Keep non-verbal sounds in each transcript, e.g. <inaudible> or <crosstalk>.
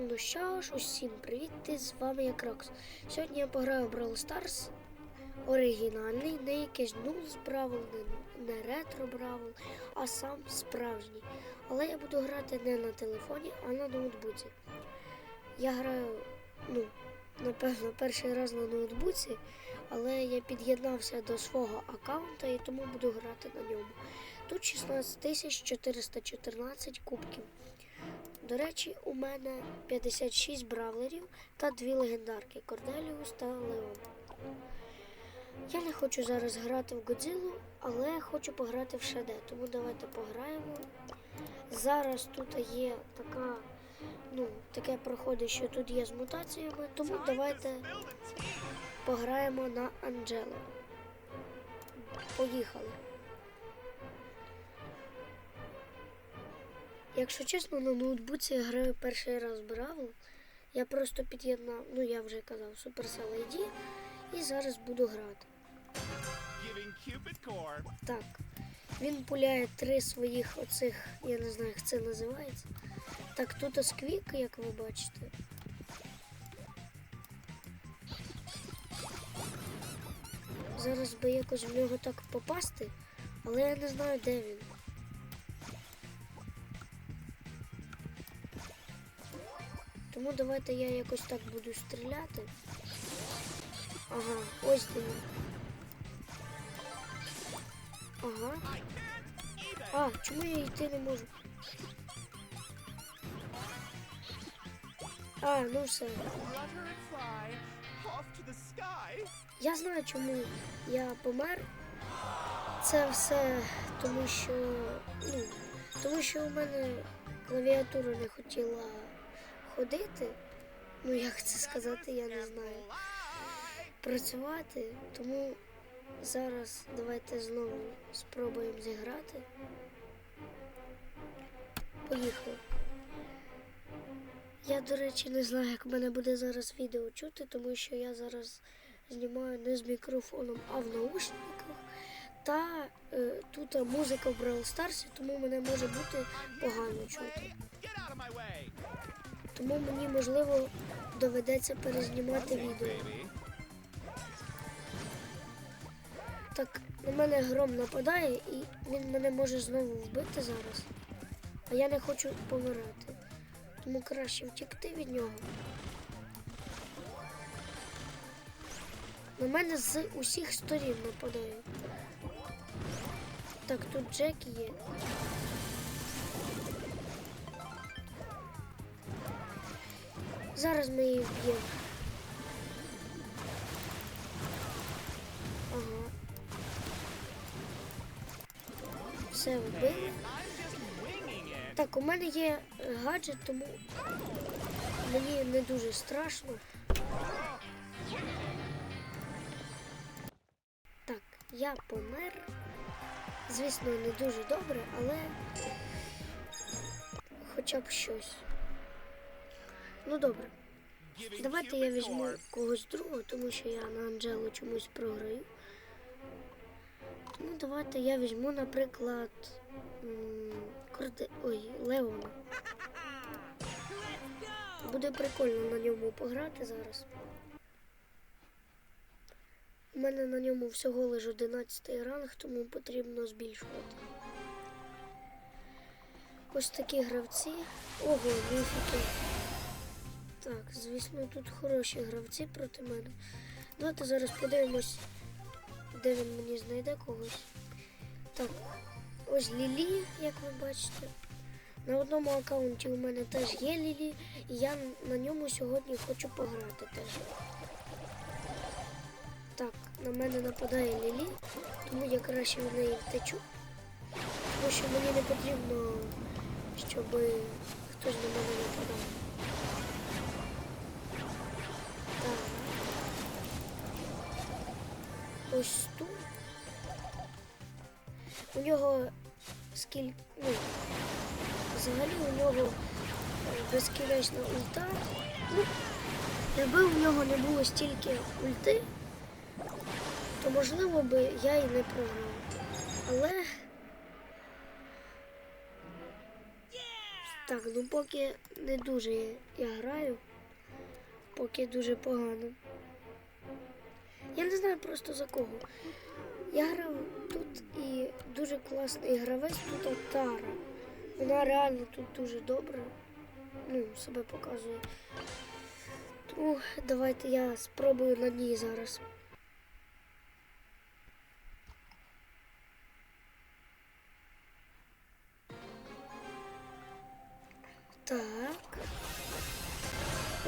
Ну що ж, усім привіт, з вами я Крокс. Сьогодні я пограю в Brawl Stars оригінальний, не якийсь Нулс Бравл, не, не ретро Бравл, а сам справжній. Але я буду грати не на телефоні, а на ноутбуці. Я граю, ну, напевно, перший раз на ноутбуці, але я під'єднався до свого аккаунта і тому буду грати на ньому. Тут 16 414 кубків. До речі, у мене 56 бравлерів та дві легендарки Корделіус та Леон. Я не хочу зараз грати в Годзиллу, але хочу пограти в Шаде, тому давайте пограємо. Зараз тут є така, ну, таке проходить, що тут є з мутаціями, тому давайте пограємо на Анджело. Поїхали. Якщо чесно, на ноутбуці я граю перший раз Бравл. Я просто під'єднав, ну я вже казав, Supercell ID і зараз буду грати. Так. Він пуляє три своїх оцих, я не знаю, як це називається. Так, тут осквік, як ви бачите. Зараз би якось в нього так попасти, але я не знаю, де він. Тому давайте я якось так буду стріляти. Ага, ось він. Ага. А, чому я йти не можу? А, ну все. Я знаю, чому я помер. Це все тому, що ну, тому що у мене клавіатура не хотіла ходити. Ну як це сказати, я не знаю. Працювати. Тому зараз давайте знову спробуємо зіграти. Поїхали. Я, до речі, не знаю, як мене буде зараз відео чути, тому що я зараз знімаю не з мікрофоном, а в наушниках. Та е, тут музика в Brawl Stars, тому мене може бути погано чути. Тому мені можливо доведеться перезнімати відео. Так, на мене гром нападає і він мене може знову вбити зараз. А я не хочу помирати. Тому краще втікти від нього. На мене з усіх сторін нападає. Так, тут Джекі є. Зараз ми її вб'ємо. Ага. Все вбили. Так, у мене є гаджет, тому мені не дуже страшно. Так, я помер. Звісно, не дуже добре, але хоча б щось. Ну добре, давайте я візьму когось другого, тому що я на Анджелу чомусь програю. Тому давайте я візьму, наприклад, м, Корде... Ой, Леона. Буде прикольно на ньому пограти зараз. У мене на ньому всього лише 11 ранг, тому потрібно збільшувати. Ось такі гравці. Ого, міфіки. Так, звісно, тут хороші гравці проти мене. Давайте зараз подивимось, де він мені знайде когось. Так, ось Лілі, як ви бачите. На одному аккаунті у мене теж є Лілі, і я на ньому сьогодні хочу пограти теж. Так, на мене нападає Лілі, тому я краще від неї втечу. Тому що мені не потрібно, щоб хтось на мене нападав. Ось тут. У нього скільки. Ну, взагалі у нього е, безкінечна ульта. Ну, якби в нього не було стільки ульти, то можливо би я і не програв. Але Так, ну поки не дуже я граю, поки дуже погано. Я не знаю просто за кого. Я грав тут і дуже класний гравець тут Тара. Вона реально тут дуже добре. Ну, себе показує. Тому давайте я спробую на ній зараз. Так.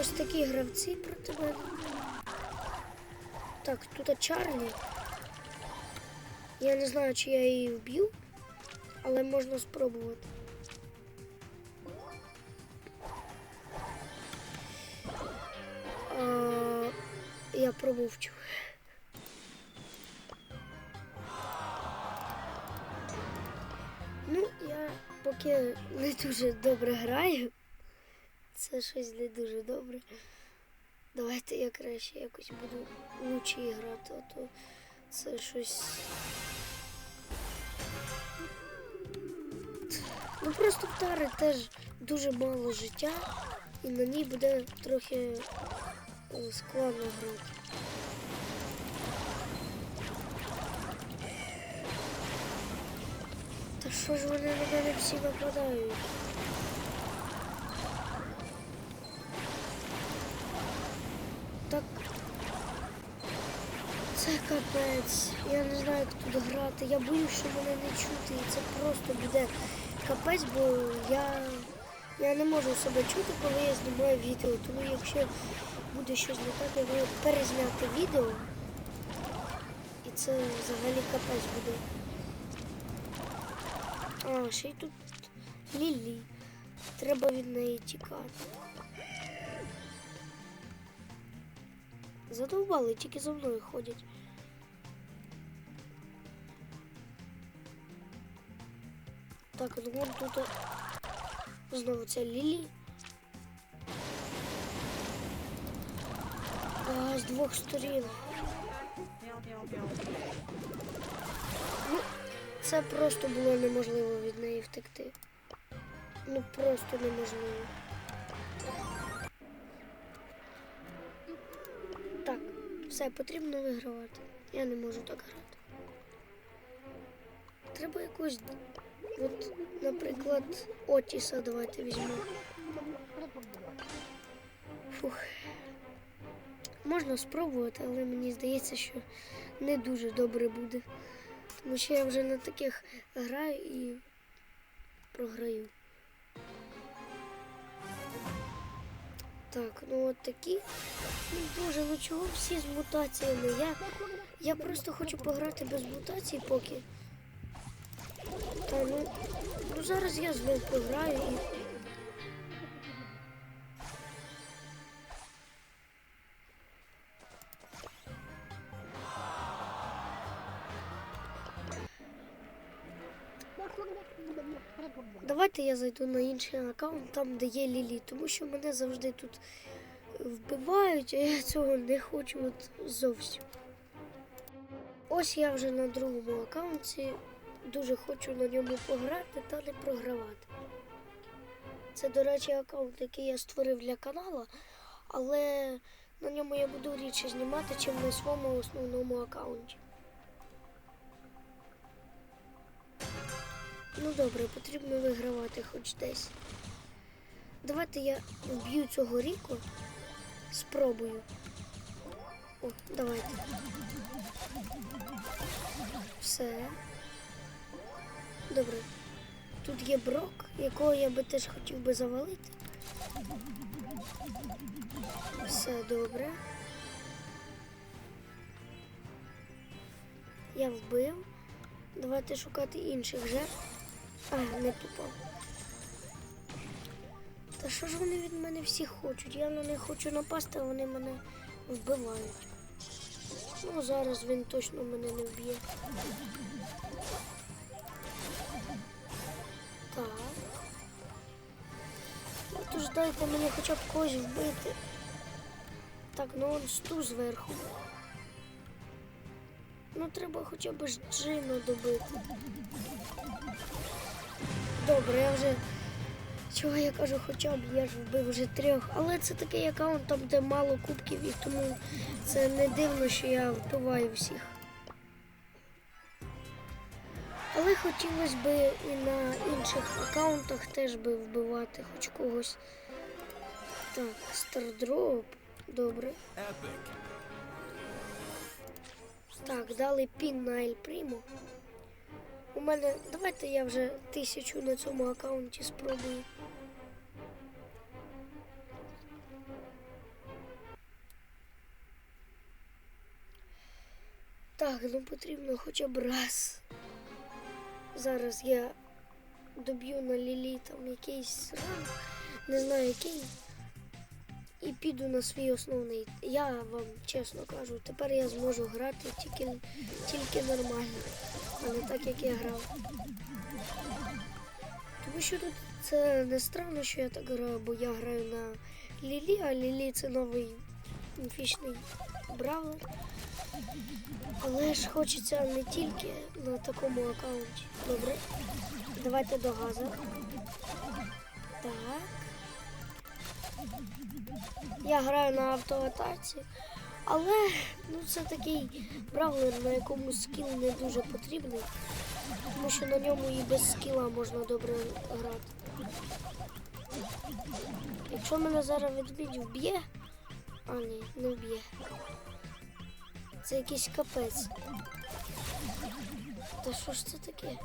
Ось такі гравці проти мене. Так, тут Чарлі. Я не знаю, чи я її вб'ю, але можна спробувати. А, я промовчу. Ну, я поки не дуже добре граю. Це щось не дуже добре. Давайте я краще якось буду лучше грати, а то це щось. Ну просто в Тари теж дуже мало життя, і на ній буде трохи е, складно грати. Та що ж вони на мене всі нападають? Так. Це капець. Я не знаю, як тут грати. Я боюсь, що мене не чути. І це просто буде капець, бо я, я не можу себе чути, коли я знімаю відео. Тому якщо буде щось не так, я буду перезняти відео. І це взагалі капець буде. А, ще й тут Лілі. Треба від неї тікати. Задовбали, тільки за мною ходять. Так, ну вон тут знову ця Лілі. А, з двох сторін. Ну, це просто було неможливо від неї втекти. Ну просто неможливо. Так, все потрібно вигравати. Я не можу так грати. Треба якусь, от, наприклад, Отіса давайте візьмемо. Фух. Можна спробувати, але мені здається, що не дуже добре буде. Тому що я вже на таких граю і програю. Так, ну от такі. Ну, Боже, ну чого всі з мутаціями? Я, я просто хочу пограти без мутацій поки. Та ну, ну зараз я знову пограю і. Давайте я зайду на інший аккаунт, там де є Лілі, тому що мене завжди тут вбивають, а я цього не хочу от зовсім. Ось я вже на другому аккаунті. Дуже хочу на ньому пограти та не програвати. Це, до речі, аккаунт, який я створив для каналу, але на ньому я буду рідше знімати, чим на своєму основному аккаунті. Ну добре, потрібно вигравати хоч десь. Давайте я вб'ю цього ріку. Спробую. О, давайте. Все. Добре. Тут є брок, якого я би теж хотів би завалити. Все добре. Я вбив. Давайте шукати інших жертв. А, не попав. Та що ж вони від мене всі хочуть? Я на них хочу напасти, а вони мене вбивають. Ну, зараз він точно мене не вб'є. Дайте мені хоча б когось вбити. Так, ну он сту зверху. Ну треба хоча б ж джина добити. Добре, я вже Чого я кажу, хоча б я ж вбив вже трьох. Але це такий аккаунт, там де мало кубків, і тому це не дивно, що я вбиваю всіх. Але хотілося б і на інших аккаунтах теж би вбивати хоч когось. Так, стардроп. Добре. Epic. Так, дали пін на Ель Прімо. У мене. Давайте я вже тисячу на цьому аккаунті спробую. Так, ну потрібно хоча б раз. Зараз я доб'ю на Лілі там якийсь ранг, не знаю який. І піду на свій основний. Я вам чесно кажу, тепер я зможу грати тільки, тільки нормально, а не так, як я грав. Тому що тут це не странно, що я так граю, бо я граю на Лілі, а Лілі це новий міфічний бравлер. Але ж хочеться не тільки на такому аккаунті. Добре. Давайте до газу. Так. Я граю на автоатаці, але ну, це такий бравлер, на якому скіл не дуже потрібний, тому що на ньому і без скіла можна добре грати. Якщо мене зараз ведмідь вб'є, а ні, не вб'є. Це якийсь капець. Та що ж це таке?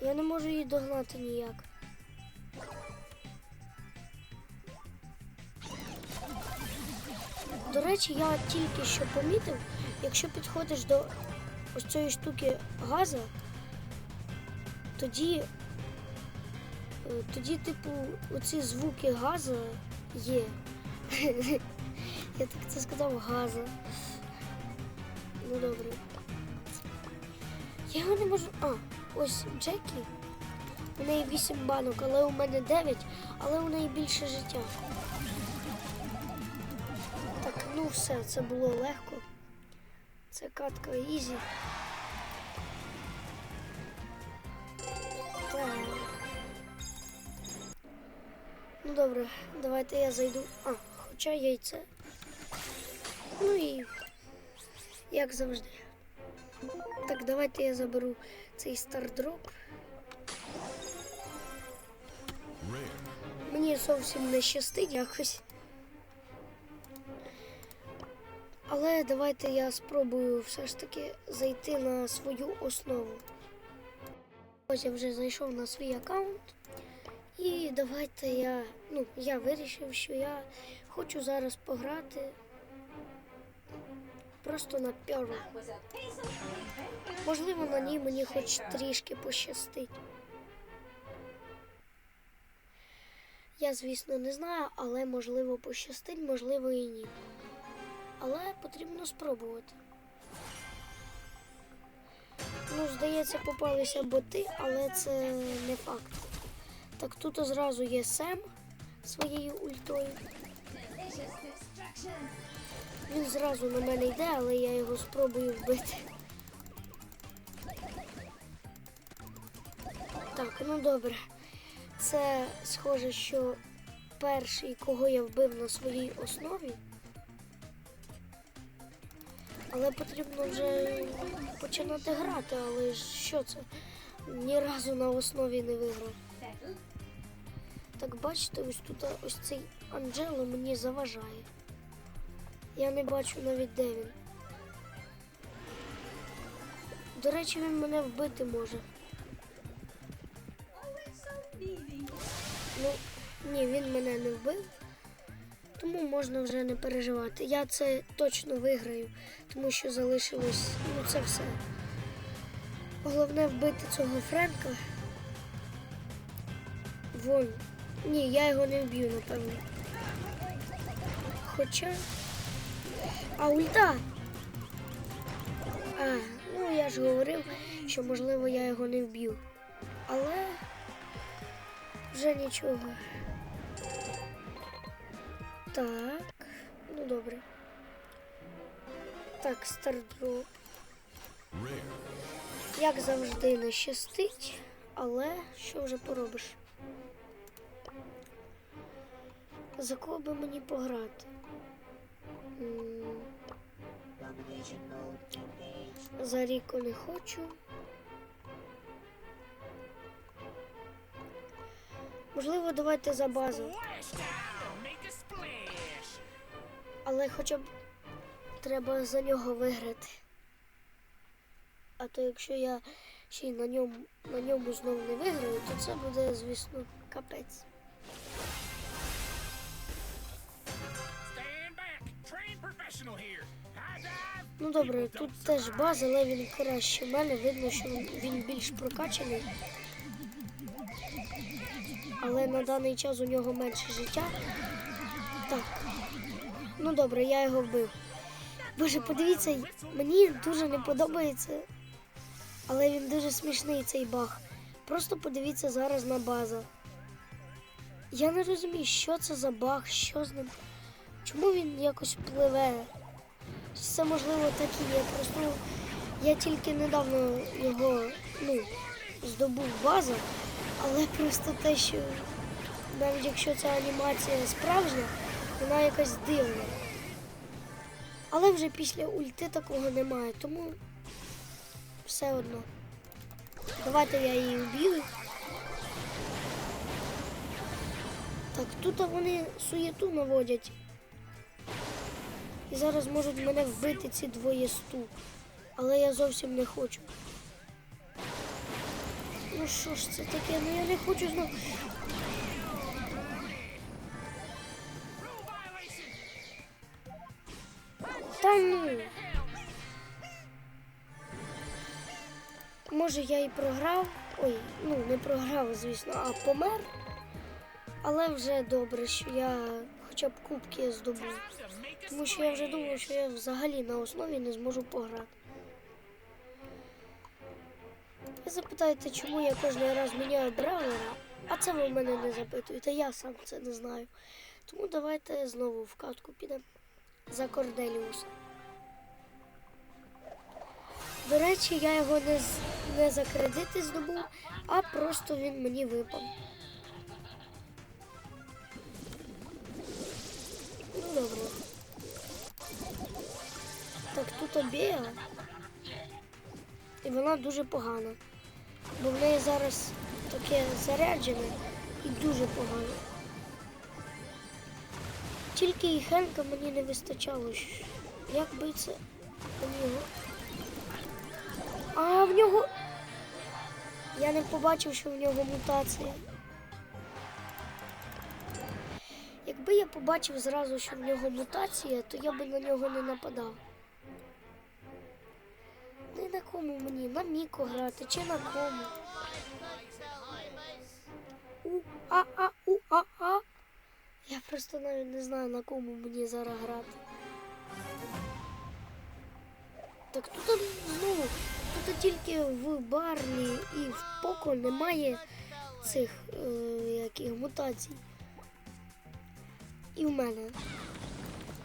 Я не можу її догнати ніяк. До речі, я тільки що помітив, якщо підходиш до ось цієї штуки газа, тоді, е, тоді, типу, оці звуки газа є. <laughs> Я так це сказав газа. Ну добре. Я його не можу. А, ось Джекі. У неї 8 банок, але у мене 9, але у неї більше життя. Все, це було легко. Це катка ізі. Так. Ну добре, давайте я зайду. А, хоча яйце. Ну і як завжди. Так, давайте я заберу цей стардроп. Мені зовсім не щастить якось. Але давайте я спробую все ж таки зайти на свою основу. Ось я вже зайшов на свій аккаунт. І давайте я. Ну, я вирішив, що я хочу зараз пограти просто на пьору. Можливо, на ній мені хоч трішки пощастить. Я, звісно, не знаю, але можливо пощастить, можливо і ні. Але потрібно спробувати. Ну, здається, попалися боти, але це не факт. Так тут зразу є Сем своєю ультою. Він зразу на мене йде, але я його спробую вбити. Так, ну добре. Це схоже, що перший, кого я вбив на своїй основі. Але потрібно вже починати грати, але що це? Ні разу на основі не виграв. Так бачите, ось тут ось цей Анджело мені заважає. Я не бачу навіть де він. До речі, він мене вбити може. Ну, ні, він мене не вбив, тому можна вже не переживати. Я це точно виграю, тому що залишилось, ну це все. Головне вбити цього Френка. Вон. Ні, я його не вб'ю, напевно. Хоча. А ульта. А, ну я ж говорив, що можливо я його не вб'ю. Але вже нічого. Так, ну добре. Так, стардроп. Як завжди, не щастить, Але що вже поробиш? За кого би мені пограти? За Ріко не хочу. Можливо, давайте за базу. Але хоча б треба за нього виграти. А то якщо я ще й на ньому, на ньому знову не виграю, то це буде, звісно, капець. Ну добре, тут теж база, але він краще мене. Видно, що він більш прокачаний. Але на даний час у нього менше життя. Так. Ну добре, я його вбив. Боже, подивіться, мені дуже не подобається. Але він дуже смішний цей баг. Просто подивіться зараз на база. Я не розумію, що це за баг, що з ним. Чому він якось пливе? Це можливо так і є. Просто я тільки недавно його ну, здобув база, але просто те, що навіть якщо ця анімація справжня, вона якась дивна. Але вже після ульти такого немає, тому все одно. Давайте я її вб'ю. Так, тут вони суєту наводять. І зараз можуть мене вбити ці двоє стук. Але я зовсім не хочу. Ну що ж це таке? Ну я не хочу знову. Та ну. Може я і програв. Ой, ну не програв, звісно, а помер. Але вже добре, що я хоча б кубки здобув. Тому що я вже думав, що я взагалі на основі не зможу пограти. Ви запитаєте, чому я кожен раз міняю бравлера, а це ви в мене не запитуєте, я сам це не знаю. Тому давайте знову в катку підемо за Корделіуса. До речі, я його не, не за кредити здобув, а просто він мені випав. Ну, добре. Так, тут обія. І вона дуже погана. Бо в неї зараз таке заряджене і дуже погано. Тільки і Хенка мені не вистачало. Як би це у нього. А в нього. Я не побачив, що в нього мутація. Якби я побачив зразу, що в нього мутація, то я би на нього не нападав. Кому мені, на Міко грати чи на кому. У, а, а, у, а, а. Я просто навіть не знаю, на кому мені зараз грати. Так тут знову, тут тільки в Барлі і в Поко немає цих е, яких мутацій. І в мене.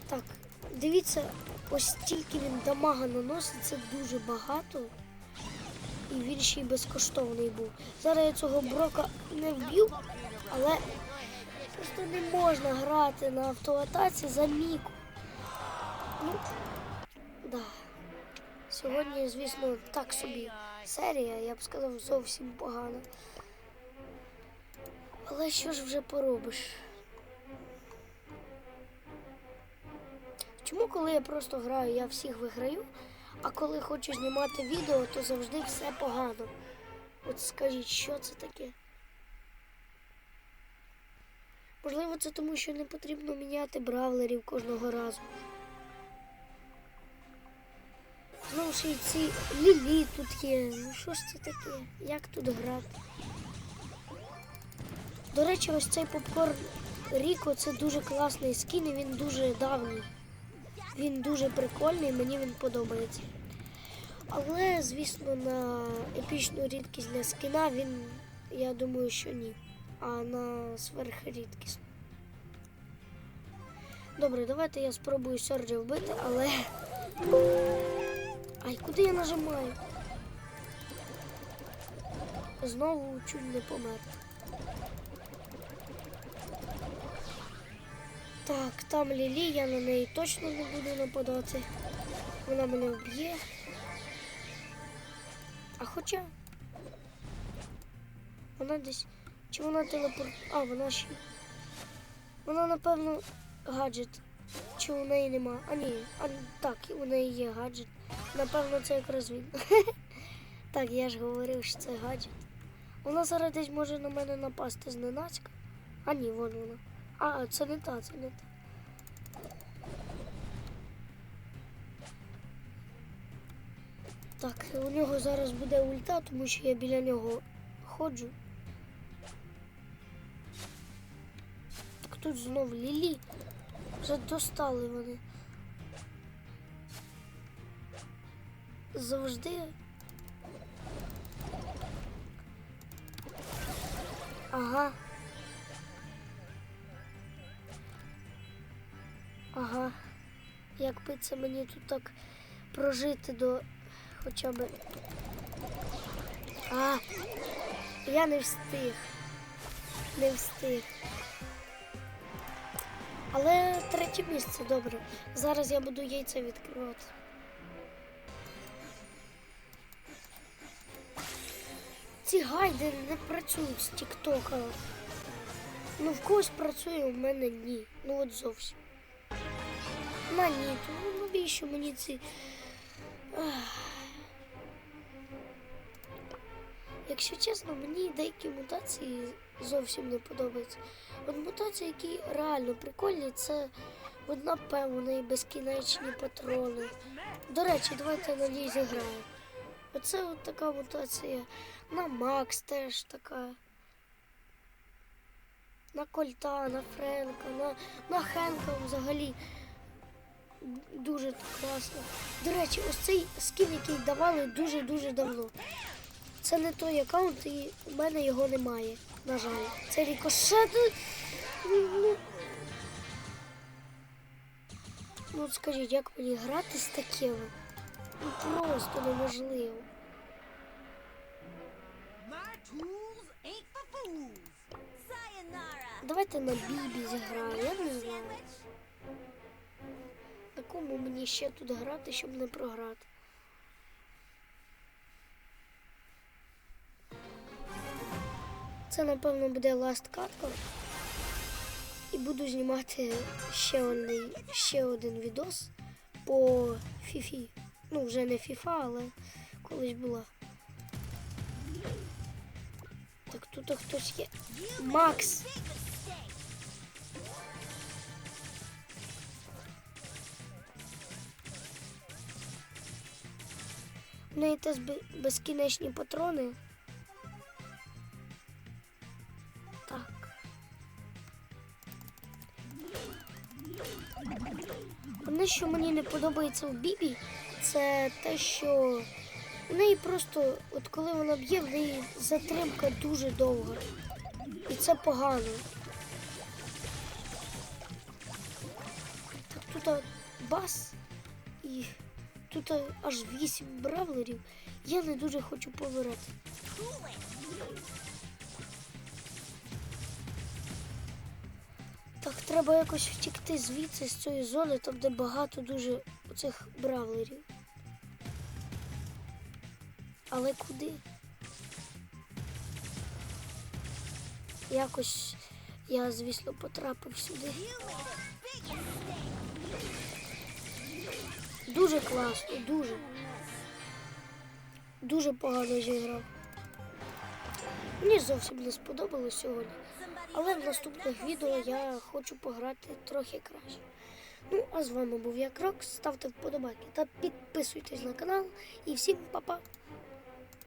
Так, дивіться, ось тільки він дамага наносить, це дуже багато. І він ще й безкоштовний був. Зараз я цього брока не вб'ю, але просто не можна грати на автоатаці за міку. Ну, да. Сьогодні, звісно, так собі серія, я б сказав, зовсім погана. Але що ж вже поробиш? Чому, коли я просто граю, я всіх виграю, а коли хочу знімати відео, то завжди все погано. От скажіть, що це таке? Можливо, це тому, що не потрібно міняти бравлерів кожного разу. Знову ж і ці лілі тут є. Ну що ж це таке? Як тут грати? До речі, ось цей попкорн Ріко це дуже класний скін і він дуже давній. Він дуже прикольний, мені він подобається. Але, звісно, на епічну рідкість для скіна він, я думаю, що ні. А на сверхрідкісну. Добре, давайте я спробую Серджа вбити, але. Ай, куди я нажимаю? знову чуть не помер. Так, там Лілі, я на неї точно не буду нападати. Вона мене вб'є. А хоча. Вона десь. Чи вона телепорт. А, вона ще. Вона, напевно, гаджет. Чи у неї нема? А ні, а так, у неї є гаджет. Напевно, це якраз він. <laughs> Так, я ж говорив, що це гаджет. Вона зараз десь може на мене напасти зненацька. А ні, вон вона. А, це не та, це не та. Так, у нього зараз буде ульта, тому що я біля нього ходжу. Так тут знов Лілі. Вже достали вони. Завжди. Ага. Якби це мені тут так прожити до хоча б. А, я не встиг. Не встиг. Але третє місце, добре. Зараз я буду яйця відкривати. Ці гайди не працюють з Тіктока. Ну, в когось працює, у мене ні. Ну от зовсім. То ну, навіщо мені ці. Ах. Якщо чесно, мені деякі мутації зовсім не подобаються. От мутації, які реально прикольні, це от напевно і безкінечні патрони. До речі, давайте на ній зіграємо. Оце от така мутація. На Макс теж така. На Кольта, на Френка, на, на Хенка взагалі. Дуже класно. До речі, ось цей скін, який давали дуже-дуже давно. Це не той аккаунт, і у мене його немає. На жаль. Це рікошет. Ну, от скажіть, як мені грати з такими? Ну просто неможливо. Давайте на Бібі зіграю, я не знаю. Sandwich. На кому мені ще тут грати, щоб не програти? Це, напевно, буде ласт катка. І буду знімати ще один, ще один відос по Фіфі. Ну, вже не Фіфа, але колись була. Так, тут хтось є. Макс! Big mistake. У неї теж безкінечні патрони. Так. Одне, що мені не подобається в Бібі, це те, що у неї просто, от коли вона б'є, в неї затримка дуже довга. І це погано. Тут аж вісім бравлерів. Я не дуже хочу помирати. Так, треба якось втікти звідси з цієї зони, там де багато дуже оцих бравлерів. Але куди? Якось я, звісно, потрапив сюди. Дуже класно, дуже. Дуже погано зіграв. Мені зовсім не сподобалось сьогодні. Але в наступних відео я хочу пограти трохи краще. Ну, а з вами був я Крок. Ставте вподобайки та підписуйтесь на канал. І всім па-па!